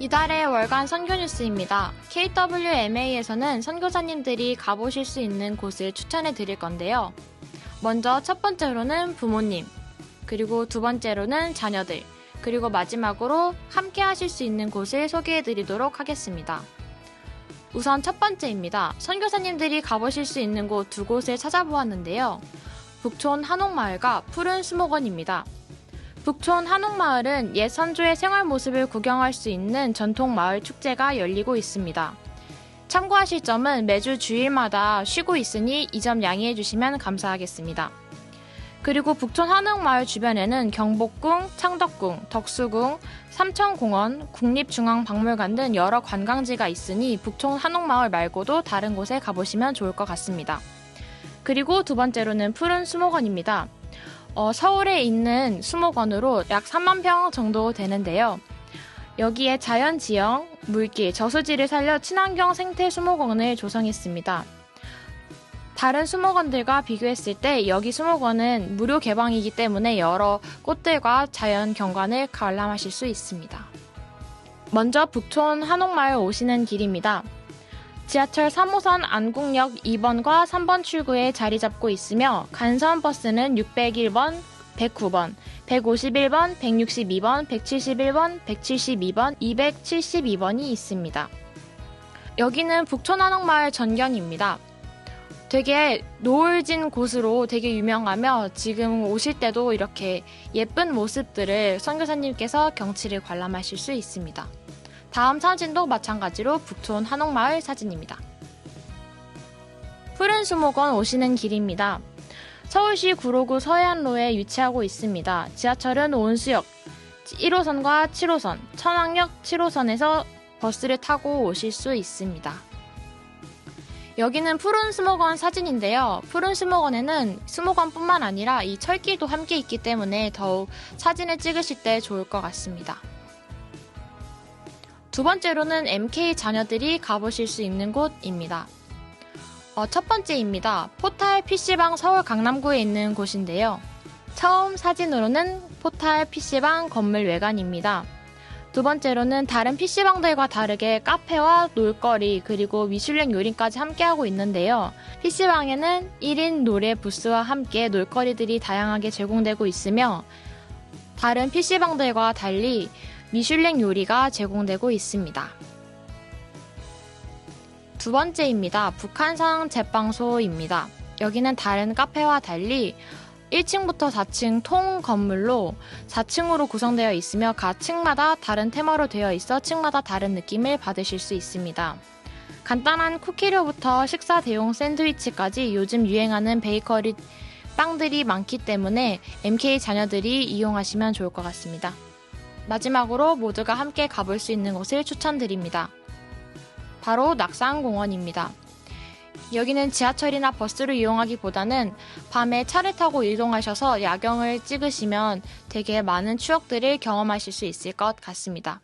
이달의 월간 선교 뉴스입니다. KWMA에서는 선교사님들이 가보실 수 있는 곳을 추천해 드릴 건데요. 먼저 첫 번째로는 부모님, 그리고 두 번째로는 자녀들, 그리고 마지막으로 함께 하실 수 있는 곳을 소개해 드리도록 하겠습니다. 우선 첫 번째입니다. 선교사님들이 가보실 수 있는 곳 두 곳을 찾아보았는데요. 북촌 한옥마을과 푸른 수목원입니다. 북촌 한옥마을은 옛 선조의 생활 모습을 구경할 수 있는 전통 마을 축제가 열리고 있습니다. 참고하실 점은 매주 주일마다 쉬고 있으니 이 점 양해해 주시면 감사하겠습니다. 그리고 북촌 한옥마을 주변에는 경복궁, 창덕궁, 덕수궁, 삼천공원, 국립중앙박물관 등 여러 관광지가 있으니 북촌 한옥마을 말고도 다른 곳에 가보시면 좋을 것 같습니다. 그리고 두 번째로는 푸른 수목원입니다. 어, 서울에 있는 수목원으로 약 3만 평 정도 되는데요. 여기에 자연 지형, 물길, 저수지를 살려 친환경 생태 수목원을 조성했습니다. 다른 수목원들과 비교했을 때 여기 수목원은 무료 개방이기 때문에 여러 꽃들과 자연 경관을 관람하실 수 있습니다. 먼저 북촌 한옥마을 오시는 길입니다. 지하철 3호선 안국역 2번과 3번 출구에 자리 잡고 있으며 간선 버스는 601번, 109번, 151번, 162번, 171번, 172번, 272번이 있습니다. 여기는 북촌 한옥마을 전경입니다. 되게 노을진 곳으로 되게 유명하며 지금 오실 때도 이렇게 예쁜 모습들을 선교사님께서 경치를 관람하실 수 있습니다. 다음 사진도 마찬가지로 북촌 한옥마을 사진입니다. 푸른 수목원 오시는 길입니다. 서울시 구로구 서해안로에 위치하고 있습니다. 지하철은 온수역 1호선과 7호선, 천왕역 7호선에서 버스를 타고 오실 수 있습니다. 여기는 푸른 수목원 사진인데요. 푸른 수목원에는 수목원뿐만 아니라 이 철길도 함께 있기 때문에 더욱 사진을 찍으실 때 좋을 것 같습니다. 두 번째로는 MK 자녀들이 가보실 수 있는 곳입니다. 어, 첫 번째입니다. 포탈 PC방 서울 강남구에 있는 곳인데요. 처음 사진으로는 포탈 PC방 건물 외관입니다. 두 번째로는 다른 PC방들과 다르게 카페와 놀거리 그리고 미슐랭 요리까지 함께하고 있는데요. PC방에는 1인 노래 부스와 함께 놀거리들이 다양하게 제공되고 있으며 다른 PC방들과 달리 미슐랭 요리가 제공되고 있습니다. 두 번째입니다. 북한성 제빵소입니다. 여기는 다른 카페와 달리 1층부터 4층 통 건물로 4층으로 구성되어 있으며 각 층마다 다른 테마로 되어 있어 층마다 다른 느낌을 받으실 수 있습니다. 간단한 쿠키류부터 식사 대용 샌드위치까지 요즘 유행하는 베이커리 빵들이 많기 때문에 MK 자녀들이 이용하시면 좋을 것 같습니다. 마지막으로 모두가 함께 가볼 수 있는 곳을 추천드립니다. 바로 낙산공원입니다. 여기는 지하철이나 버스를 이용하기보다는 밤에 차를 타고 이동하셔서 야경을 찍으시면 되게 많은 추억들을 경험하실 수 있을 것 같습니다.